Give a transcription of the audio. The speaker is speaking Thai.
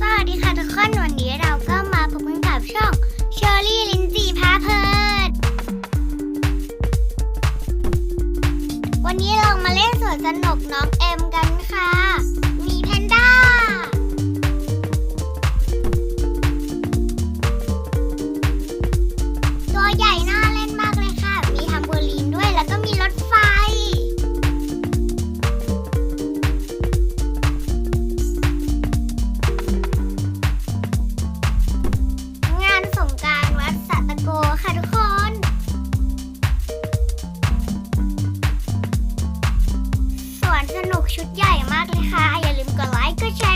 สวัสดีค่ะทุกคนวันนี้เราก็มาพบกันกับช่องเชอรี่ลินจีพาเพลิดวันนี้เรามาเล่นสวนสนุกน้องเอ็มกันค่ะ มีแพนด้า ตัวใหญ่ ชุดใหญ่มากเลยค่ะ อย่าลืมกดไลค์ กดแชร์